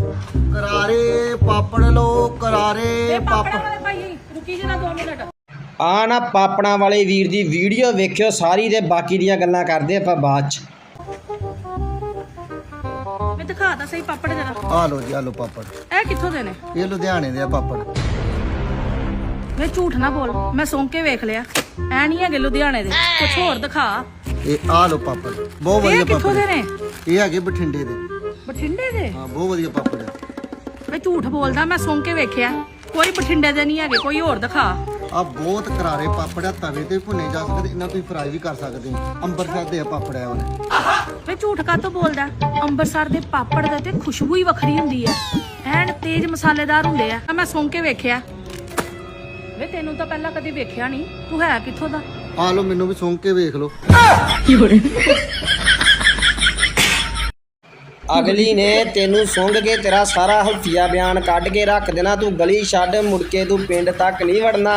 ਕਰਾਰੇ ਪਾਪੜ ਲੋ ਕਰਾਰੇ ਇਹ ਪਾਪੜਾ ਪਾਪੜ। ਵਾਲੇ ਭਾਈ ਰੁਕੀ ਜਰਾ 2 ਮਿੰਟ। ਆ ਨਾ ਪਾਪਣਾ ਵਾਲੇ ਵੀਰ ਦੀ ਵੀਡੀਓ ਵੇਖਿਓ ਸਾਰੀ ਤੇ ਬਾਕੀ ਦੀਆਂ ਗੱਲਾਂ ਕਰਦੇ ਆਪਾਂ ਬਾਅਦ ਚ। ਮੈਂ ਦਿਖਾ ਸਹੀ ਪਾਪੜ ਜਰਾ। ਆ ਲੋ ਜੀ ਆ ਲੋ ਪਾਪੜ। ਇਹ ਕਿੱਥੋਂ ਦੇ ਨੇ? ਇਹ ਲੁਧਿਆਣੇ ਦੇ ਆ ਪਾਪੜ। ਵੇ ਝੂਠ ਨਾ ਬੋਲ ਮੈਂ ਸੁਣ ਕੇ ਵੇਖ ਲਿਆ। ਐ ਨਹੀਂ ਹੈਗੇ ਲੁਧਿਆਣੇ ਦੇ ਕੁਝ ਹੋਰ ਦਿਖਾ। ਇਹ ਆ ਲੋ ਪਾਪੜ ਬਹੁਤ ਵਧੀਆ ਇਹ ਕਿੱਥੋਂ ਦੇ ਪਾਪੜ ਨੇ? ਇਹ ਹੈਗੇ ਬਠਿੰਡੇ ਦੇ। ਬਠਿੰਡੇ ਦੇ? ਹਾਂ ਬਹੁਤ ਵਧੀਆ ਪਾਪੜ ਆ। ਵੇ ਝੂਠ ਬੋਲਦਾ ਮੈਂ ਸੁਣ ਕੇ ਵੇਖਿਆ। ਕੋਈ ਬਠਿੰਡੇ ਦੇ ਨਹੀਂ ਹੈਗੇ ਕੋਈ ਹੋਰ ਦਿਖਾ। ਆ ਬਹੁਤ ਕਰਾਰੇ ਪਾਪੜ ਆ ਤਵੇ ਤੇ ਭੁੰਨੇ ਜਾ ਸਕਦੇ ਇਹਨਾਂ ਤੁਸੀਂ ਫਰਾਈ ਵੀ ਕਰ ਸਕਦੇ ਹੋ ਅੰਬਰਸਰ ਦੇ ਆ ਪਾਪੜ ਆ ਵਾਲੇ। ਵੇ ਝੂਠ ਕਾਤੋਂ ਬੋਲਦਾ? ਅੰਮ੍ਰਿਤਸਰ ਦੇ ਪਾਪੜ ਦੇ ਤੇ ਖੁਸ਼ਬੂ ਹੀ ਵੱਖਰੀ ਹੁੰਦੀ ਹੈ ਐਨ ਤੇਜ਼ ਮਸਾਲੇਦਾਰ ਹੁੰਦੇ ਆ। ਮੈਂ ਸੁਣ ਕੇ ਵੇਖਿਆ। ਵੇ ਤੈਨੂੰ ਤਾਂ ਪਹਿਲਾਂ ਕਦੇ ਵੇਖਿਆ ਨਹੀਂ। ਤੂੰ ਹੈ ਕਿੱਥੋਂ ਦਾ? ਆ ਲੋ ਮੈਨੂੰ ਵੀ ਸੁੰਘ ਕੇ ਵੇਖ ਲਓ। ਅਗਲੀ ਨੇ ਤੈਨੂੰ ਸੁੰਘ ਕੇ ਤੇਰਾ ਸਾਰਾ ਹਲਫੀਆ ਬਿਆਨ ਕੱਢ ਕੇ ਰੱਖ ਦੇਣਾ, ਤੂੰ ਗਲੀ ਛੱਡ, ਮੁੜ ਕੇ ਤੂੰ ਪਿੰਡ ਤੱਕ ਨਹੀਂ ਵੜਨਾ।